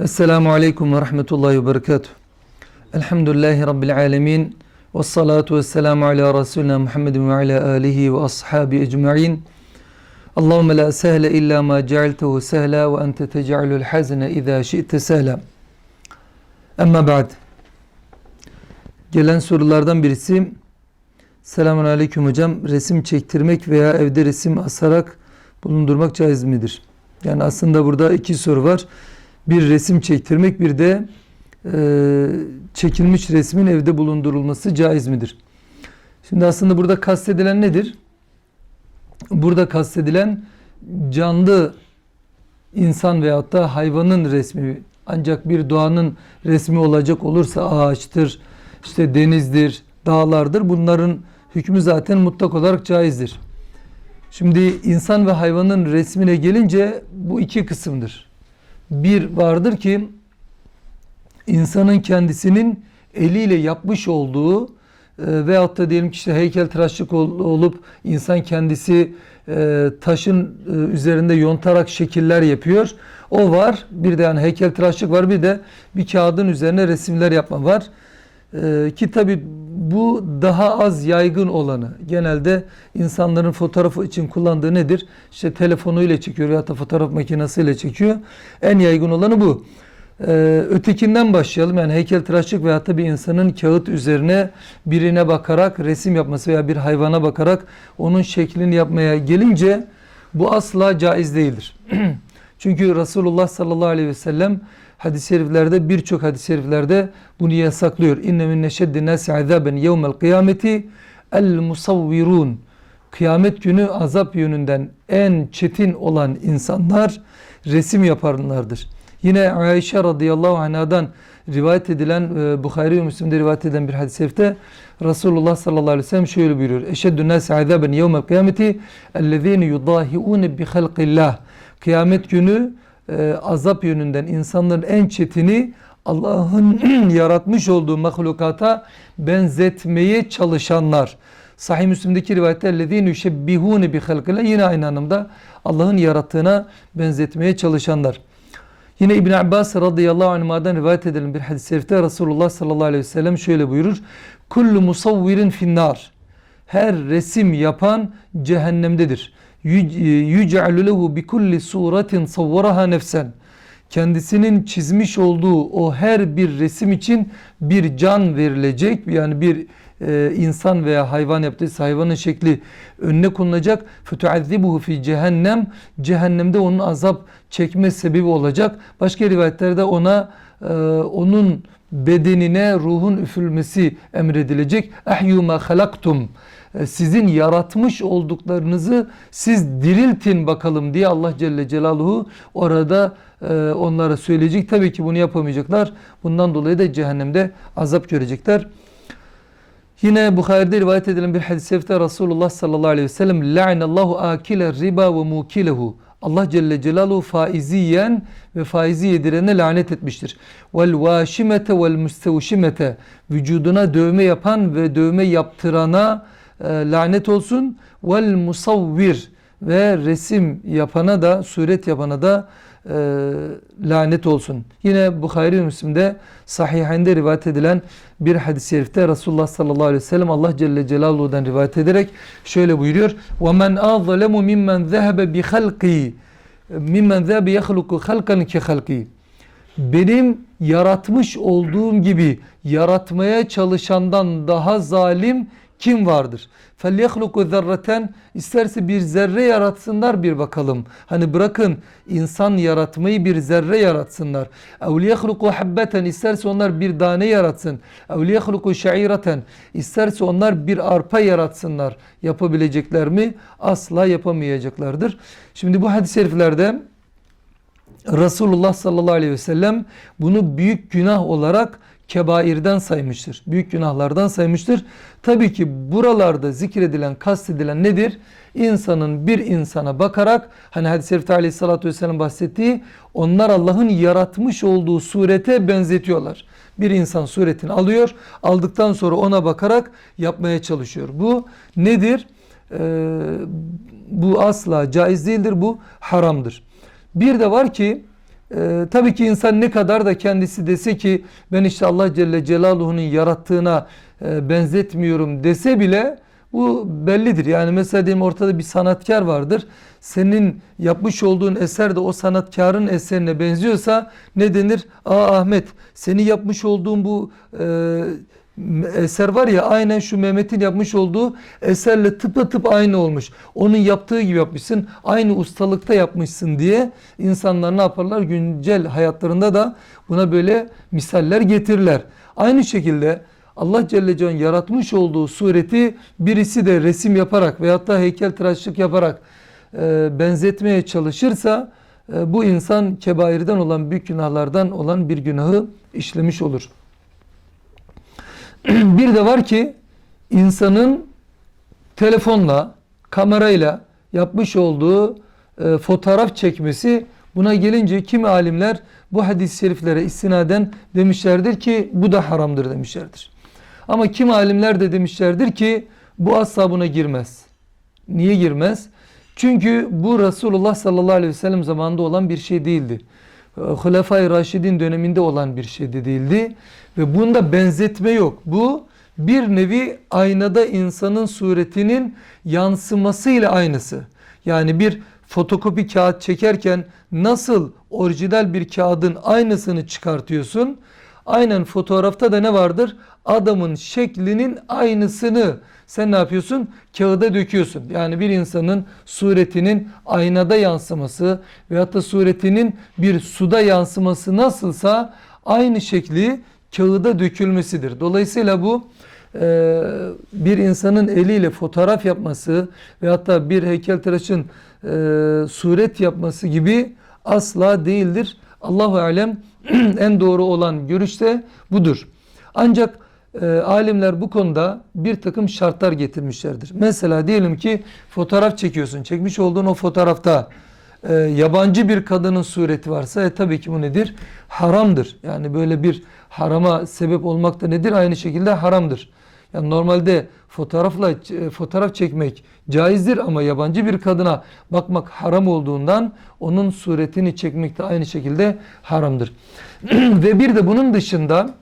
Esselamu Aleyküm ve Rahmetullahi ve Berekatuhu. Elhamdülillahi Rabbil Alemin. Ve salatu ve selamu ala Resulina Muhammedin ve ala alihi ve ashabi ecma'in. Allahümme la sehle illa ma cealtehu sehla ve ente tec'alul hazne izâ şi'te sehla. Amma ba'd. Gelen sorulardan birisi Selamun Aleyküm hocam. Resim çektirmek veya evde resim asarak bulundurmak caiz midir? Yani aslında burada iki soru var. Bir resim çektirmek bir de e, çekilmiş resmin evde bulundurulması caiz midir? Şimdi aslında burada kastedilen nedir? Burada kastedilen canlı insan veyahut da hayvanın resmi ancak bir doğanın resmi olacak olursa ağaçtır, işte denizdir, dağlardır. Bunların hükmü zaten mutlak olarak caizdir. Şimdi insan ve hayvanın resmine gelince bu iki kısımdır. Bir vardır ki insanın kendisinin eliyle yapmış olduğu e, veyahut da diyelim ki işte heykeltıraşlık ol, olup insan kendisi e, taşın e, üzerinde yontarak şekiller yapıyor. O var. Bir de yani heykeltıraşlık var. Bir de bir kağıdın üzerine resimler yapma var. E, ki tabi bu daha az yaygın olanı. Genelde insanların fotoğrafı için kullandığı nedir? İşte telefonuyla çekiyor veyahut da fotoğraf makinesiyle çekiyor. En yaygın olanı bu. Ee, ötekinden başlayalım. Yani heykeltıraşlık veyahut da bir insanın kağıt üzerine birine bakarak resim yapması veya bir hayvana bakarak onun şeklini yapmaya gelince bu asla caiz değildir. Çünkü Resulullah sallallahu aleyhi ve sellem hadis-i şeriflerde birçok hadis-i şeriflerde bunu yasaklıyor. İnne min neşeddi nasi azaben yevmel kıyameti el musavvirun. Kıyamet günü azap yönünden en çetin olan insanlar resim yapanlardır. Yine Ayşe radıyallahu anhadan rivayet edilen e, Bukhari ve Müslim'de rivayet edilen bir hadis-i şerifte Resulullah sallallahu aleyhi ve sellem şöyle buyuruyor. Eşeddü nâsi azâben yevmel kıyameti ellezîne yudâhiûne bi halqillah. Kıyamet günü e, azap yönünden insanların en çetini Allah'ın yaratmış olduğu mahlukata benzetmeye çalışanlar. Sahih Müslim'deki rivayette yüşebbihûne bi halqillah yine aynı anlamda Allah'ın yarattığına benzetmeye çalışanlar. Yine İbn Abbas radıyallahu anh'dan rivayet edilen bir hadis-i şerifte Resulullah sallallahu aleyhi ve sellem şöyle buyurur. Kullu musavvirin finnar. Her resim yapan cehennemdedir. Yüce'lu lehu bi kulli suratin savvaraha nefsen. Kendisinin çizmiş olduğu o her bir resim için bir can verilecek. Yani bir e, insan veya hayvan yaptıysa hayvanın şekli önüne konulacak. Fütuazzibuhu fi cehennem. Cehennemde onun azap çekme sebebi olacak. Başka rivayetlerde ona e, onun bedenine ruhun üfürülmesi emredilecek. Ahyu ma halaktum. E, sizin yaratmış olduklarınızı siz diriltin bakalım diye Allah Celle Celaluhu orada e, onlara söyleyecek. Tabii ki bunu yapamayacaklar. Bundan dolayı da cehennemde azap görecekler. Yine Bukhari'de rivayet edilen bir hadis-i şerifte Resulullah sallallahu aleyhi ve sellem la'inallahu akile riba ve mukilehu. Allah Celle Celaluhu faizi yiyen ve faizi yedirene lanet etmiştir. Vel vaşimete vel müstevşimete vücuduna dövme yapan ve dövme yaptırana lanet olsun. Vel musavvir ve resim yapana da suret yapana da e, lanet olsun. Yine Bukhari ve Müslim'de sahihinde rivayet edilen bir hadis-i şerifte Resulullah sallallahu aleyhi ve sellem Allah Celle Celaluhu'dan rivayet ederek şöyle buyuruyor. وَمَنْ أَظْلَمُ مِمَّنْ ذَهَبَ بِخَلْقِي مِمَّنْ ذَهَبَ يَخْلُقُ خَلْقًا كَخَلْقِي Benim yaratmış olduğum gibi yaratmaya çalışandan daha zalim kim vardır? فَلْيَخْلُقُ zerreten isterse bir zerre yaratsınlar bir bakalım. Hani bırakın insan yaratmayı bir zerre yaratsınlar. اَوْ لِيَخْلُقُ habbeten isterse onlar bir tane yaratsın. اَوْ لِيَخْلُقُ şaireten isterse onlar bir arpa yaratsınlar. Yapabilecekler mi? Asla yapamayacaklardır. Şimdi bu hadis-i şeriflerde Resulullah sallallahu aleyhi ve sellem bunu büyük günah olarak kebairden saymıştır. Büyük günahlardan saymıştır. Tabii ki buralarda zikredilen, kastedilen nedir? İnsanın bir insana bakarak hani hadis-i şerifte aleyhissalatü vesselam bahsettiği onlar Allah'ın yaratmış olduğu surete benzetiyorlar. Bir insan suretini alıyor. Aldıktan sonra ona bakarak yapmaya çalışıyor. Bu nedir? Ee, bu asla caiz değildir. Bu haramdır. Bir de var ki Ee, tabii ki insan ne kadar da kendisi dese ki ben işte Allah Celle Celaluhu'nun yarattığına e, benzetmiyorum dese bile bu bellidir. Yani mesela diyelim ortada bir sanatkar vardır. Senin yapmış olduğun eser de o sanatkarın eserine benziyorsa ne denir? Aa Ahmet senin yapmış olduğun bu e, eser var ya aynen şu Mehmet'in yapmış olduğu eserle tıpatıp aynı olmuş. Onun yaptığı gibi yapmışsın. Aynı ustalıkta yapmışsın diye insanlar ne yaparlar? Güncel hayatlarında da buna böyle misaller getirirler. Aynı şekilde Allah Celle Celle'nin yaratmış olduğu sureti birisi de resim yaparak veyahut da heykeltıraşlık yaparak e, benzetmeye çalışırsa e, bu insan kebairden olan büyük günahlardan olan bir günahı işlemiş olur. bir de var ki insanın telefonla, kamerayla yapmış olduğu e, fotoğraf çekmesi buna gelince kimi alimler bu hadis-i şeriflere istinaden demişlerdir ki bu da haramdır demişlerdir. Ama kim alimler de demişlerdir ki bu asla buna girmez. Niye girmez? Çünkü bu Resulullah sallallahu aleyhi ve sellem zamanında olan bir şey değildi. Hulefai Raşidin döneminde olan bir şey de değildi. Ve bunda benzetme yok. Bu bir nevi aynada insanın suretinin yansımasıyla aynısı. Yani bir fotokopi kağıt çekerken nasıl orijinal bir kağıdın aynısını çıkartıyorsun? Aynen fotoğrafta da ne vardır? Adamın şeklinin aynısını sen ne yapıyorsun? Kağıda döküyorsun. Yani bir insanın suretinin aynada yansıması veyahut da suretinin bir suda yansıması nasılsa aynı şekli kağıda dökülmesidir. Dolayısıyla bu e, bir insanın eliyle fotoğraf yapması veyahut da bir heykeltıraşın e, suret yapması gibi asla değildir. Allahu alem en doğru olan görüş de budur. Ancak e, alimler bu konuda bir takım şartlar getirmişlerdir. Mesela diyelim ki fotoğraf çekiyorsun. Çekmiş olduğun o fotoğrafta e, yabancı bir kadının sureti varsa e, tabii ki bu nedir? Haramdır. Yani böyle bir harama sebep olmak da nedir? Aynı şekilde haramdır. Yani normalde fotoğrafla e, fotoğraf çekmek caizdir ama yabancı bir kadına bakmak haram olduğundan onun suretini çekmek de aynı şekilde haramdır. Ve bir de bunun dışında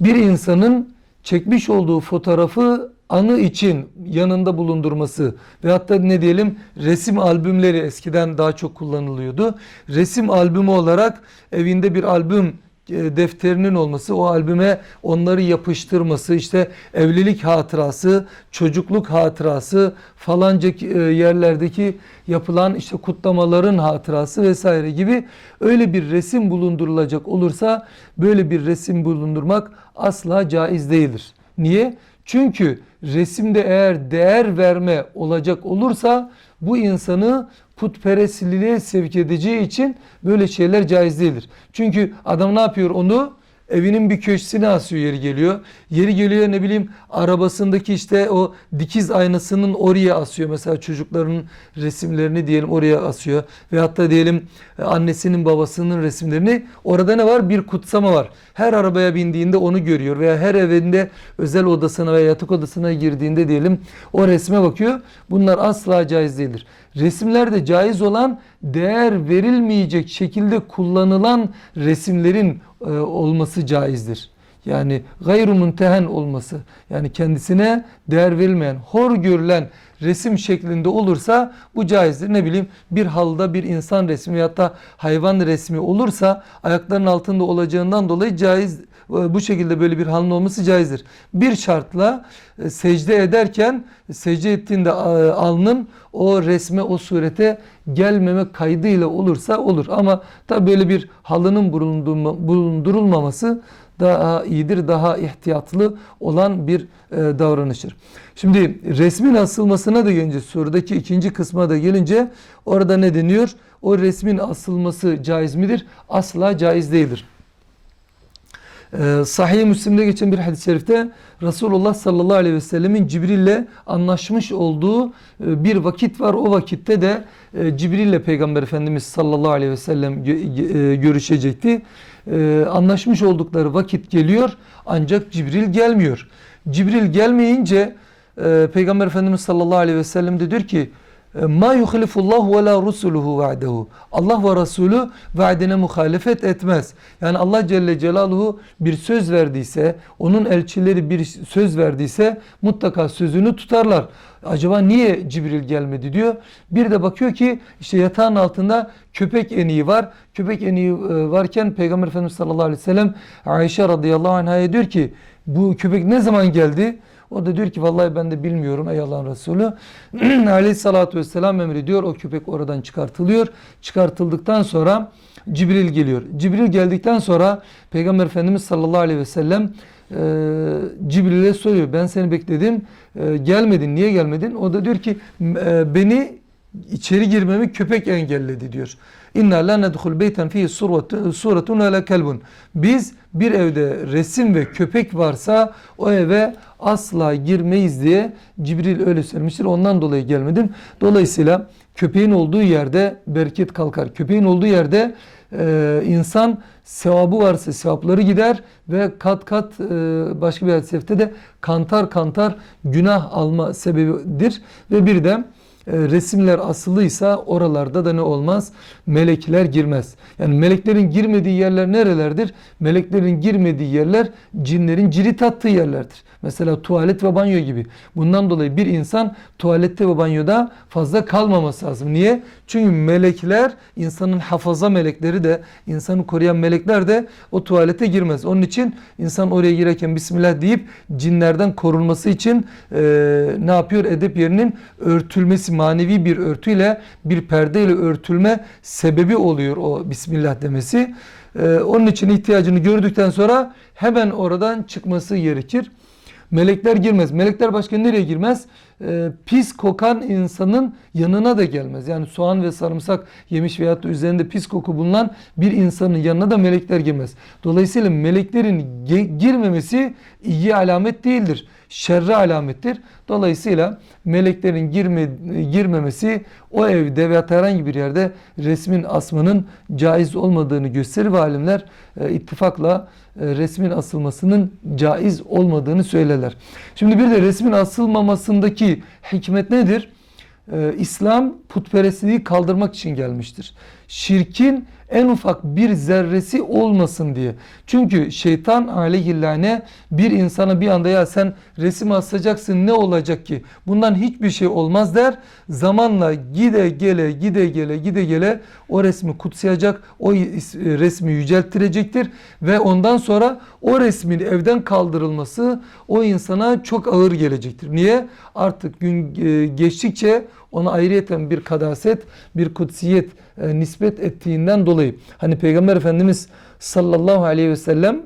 bir insanın çekmiş olduğu fotoğrafı anı için yanında bulundurması ve hatta ne diyelim resim albümleri eskiden daha çok kullanılıyordu. Resim albümü olarak evinde bir albüm defterinin olması, o albüme onları yapıştırması, işte evlilik hatırası, çocukluk hatırası, falanca e, yerlerdeki yapılan işte kutlamaların hatırası vesaire gibi öyle bir resim bulundurulacak olursa böyle bir resim bulundurmak asla caiz değildir. Niye? Çünkü resimde eğer değer verme olacak olursa bu insanı putperestliliğe sevk edeceği için böyle şeyler caiz değildir. Çünkü adam ne yapıyor onu? Evinin bir köşesine asıyor yeri geliyor. Yeri geliyor ne bileyim arabasındaki işte o dikiz aynasının oraya asıyor. Mesela çocukların resimlerini diyelim oraya asıyor. Ve hatta diyelim e, annesinin babasının resimlerini. Orada ne var? Bir kutsama var. Her arabaya bindiğinde onu görüyor. Veya her evinde özel odasına veya yatak odasına girdiğinde diyelim o resme bakıyor. Bunlar asla caiz değildir. Resimlerde caiz olan değer verilmeyecek şekilde kullanılan resimlerin e, olması caizdir. Yani gayru muntehen olması yani kendisine değer verilmeyen, hor görülen resim şeklinde olursa bu caizdir. Ne bileyim bir halda bir insan resmi ya da hayvan resmi olursa ayaklarının altında olacağından dolayı caiz bu şekilde böyle bir halın olması caizdir. Bir şartla e, secde ederken secde ettiğinde e, alnın o resme o surete gelmeme kaydıyla olursa olur. Ama tabi böyle bir halının bulundurulmaması daha iyidir, daha ihtiyatlı olan bir davranıştır. Şimdi resmin asılmasına da gelince sorudaki ikinci kısma da gelince orada ne deniyor? O resmin asılması caiz midir? Asla caiz değildir. Ee, Sahih-i Müslim'de geçen bir hadis-i şerifte Resulullah sallallahu aleyhi ve sellemin Cibril'le anlaşmış olduğu e, bir vakit var. O vakitte de e, Cibril'le Peygamber Efendimiz sallallahu aleyhi ve sellem e, görüşecekti. Anlaşmış oldukları vakit geliyor ancak Cibril gelmiyor. Cibril gelmeyince Peygamber Efendimiz sallallahu aleyhi ve sellem de diyor ki ma yuhlifullah ve la rusuluhu va'dehu. Allah ve Resulü vaadine muhalefet etmez. Yani Allah Celle Celaluhu bir söz verdiyse, onun elçileri bir söz verdiyse mutlaka sözünü tutarlar. Acaba niye Cibril gelmedi diyor. Bir de bakıyor ki işte yatağın altında köpek eniği var. Köpek eniği e, varken Peygamber Efendimiz sallallahu aleyhi ve sellem Ayşe radıyallahu anh'a diyor ki bu köpek ne zaman geldi? O da diyor ki vallahi ben de bilmiyorum ey Allah'ın Resulü. Aleyhissalatü vesselam emrediyor. O köpek oradan çıkartılıyor. Çıkartıldıktan sonra Cibril geliyor. Cibril geldikten sonra Peygamber Efendimiz sallallahu aleyhi ve sellem e, Cibril'e soruyor. Ben seni bekledim. E, gelmedin. Niye gelmedin? O da diyor ki e, beni içeri girmemi köpek engelledi diyor. İnna la nedhul beyten fihi suretun ve la kelbun. Biz bir evde resim ve köpek varsa o eve asla girmeyiz diye Cibril öyle söylemiştir. Ondan dolayı gelmedim. Dolayısıyla köpeğin olduğu yerde bereket kalkar. Köpeğin olduğu yerde e, insan sevabı varsa sevapları gider ve kat kat e, başka bir hadis de kantar kantar günah alma sebebidir. Ve bir de resimler asılıysa oralarda da ne olmaz? Melekler girmez. Yani meleklerin girmediği yerler nerelerdir? Meleklerin girmediği yerler cinlerin cirit attığı yerlerdir. Mesela tuvalet ve banyo gibi. Bundan dolayı bir insan tuvalette ve banyoda fazla kalmaması lazım. Niye? Çünkü melekler, insanın hafaza melekleri de, insanı koruyan melekler de o tuvalete girmez. Onun için insan oraya girerken Bismillah deyip cinlerden korunması için e, ne yapıyor? Edep yerinin örtülmesi, manevi bir örtüyle, bir perdeyle örtülme sebebi oluyor o Bismillah demesi. E, onun için ihtiyacını gördükten sonra hemen oradan çıkması gerekir. Melekler girmez. Melekler başka nereye girmez? Ee, pis kokan insanın yanına da gelmez. Yani soğan ve sarımsak yemiş veyahut da üzerinde pis koku bulunan bir insanın yanına da melekler girmez. Dolayısıyla meleklerin girmemesi iyi alamet değildir. Şerre alamettir. Dolayısıyla meleklerin girme, girmemesi o evde veya herhangi bir yerde resmin asmanın caiz olmadığını gösterir ve alimler e, ittifakla e, resmin asılmasının caiz olmadığını söylerler. Şimdi bir de resmin asılmamasındaki hikmet nedir? Ee, İslam putperestliği kaldırmak için gelmiştir. Şirkin en ufak bir zerresi olmasın diye. Çünkü şeytan aleyhillâne bir insana bir anda ya sen resim asacaksın ne olacak ki? Bundan hiçbir şey olmaz der. Zamanla gide gele gide gele gide gele o resmi kutsayacak, o resmi yücelttirecektir ve ondan sonra o resmin evden kaldırılması o insana çok ağır gelecektir. Niye? Artık gün e, geçtikçe ona ayrıyeten bir kadaset, bir kutsiyet e, nispet ettiğinden dolayı. Hani Peygamber Efendimiz sallallahu aleyhi ve sellem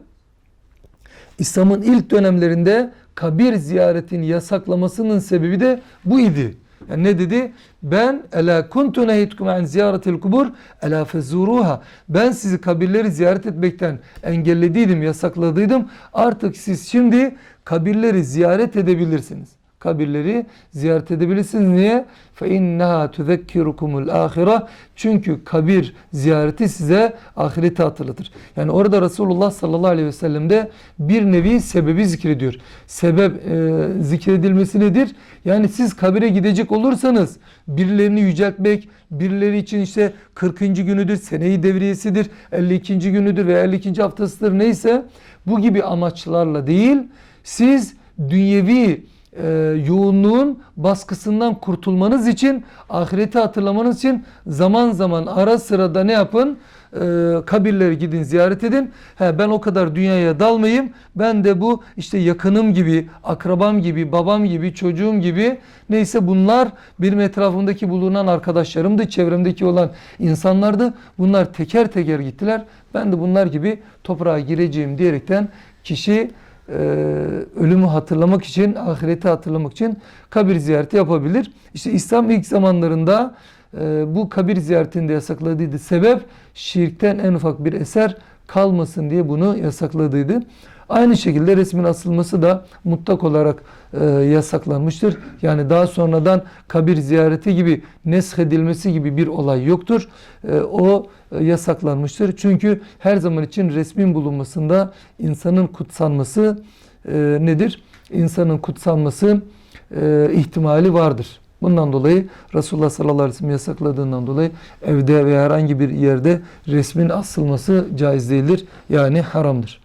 İslam'ın ilk dönemlerinde kabir ziyaretini yasaklamasının sebebi de bu idi. Yani ne dedi? Ben ela kuntu nehitkum an ziyaretil kubur ela fezuruha. Ben sizi kabirleri ziyaret etmekten engellediydim, yasakladıydım. Artık siz şimdi kabirleri ziyaret edebilirsiniz kabirleri ziyaret edebilirsiniz. Niye? فَاِنَّهَا تُذَكِّرُكُمُ الْآخِرَةِ Çünkü kabir ziyareti size ahireti hatırlatır. Yani orada Resulullah sallallahu aleyhi ve sellem'de bir nevi sebebi zikrediyor. Sebep e, zikredilmesi nedir? Yani siz kabire gidecek olursanız birilerini yüceltmek, birileri için işte 40. günüdür, seneyi devriyesidir, 52. günüdür veya 52. haftasıdır neyse bu gibi amaçlarla değil siz dünyevi e, yoğunluğun baskısından kurtulmanız için, ahireti hatırlamanız için zaman zaman ara sırada ne yapın? E, kabirleri gidin ziyaret edin. He, ben o kadar dünyaya dalmayayım. Ben de bu işte yakınım gibi, akrabam gibi, babam gibi, çocuğum gibi neyse bunlar benim etrafımdaki bulunan arkadaşlarımdı, çevremdeki olan insanlardı. Bunlar teker teker gittiler. Ben de bunlar gibi toprağa gireceğim diyerekten kişi e, ölümü hatırlamak için, ahireti hatırlamak için kabir ziyareti yapabilir. İşte İslam ilk zamanlarında e, bu kabir ziyaretinde yasakladıydı. Sebep şirkten en ufak bir eser kalmasın diye bunu yasakladıydı. Aynı şekilde resmin asılması da mutlak olarak e, yasaklanmıştır. Yani daha sonradan kabir ziyareti gibi nesh edilmesi gibi bir olay yoktur. E, o e, yasaklanmıştır. Çünkü her zaman için resmin bulunmasında insanın kutsanması e, nedir? İnsanın kutsanması e, ihtimali vardır. Bundan dolayı Resulullah sallallahu aleyhi ve sellem yasakladığından dolayı evde veya herhangi bir yerde resmin asılması caiz değildir. Yani haramdır.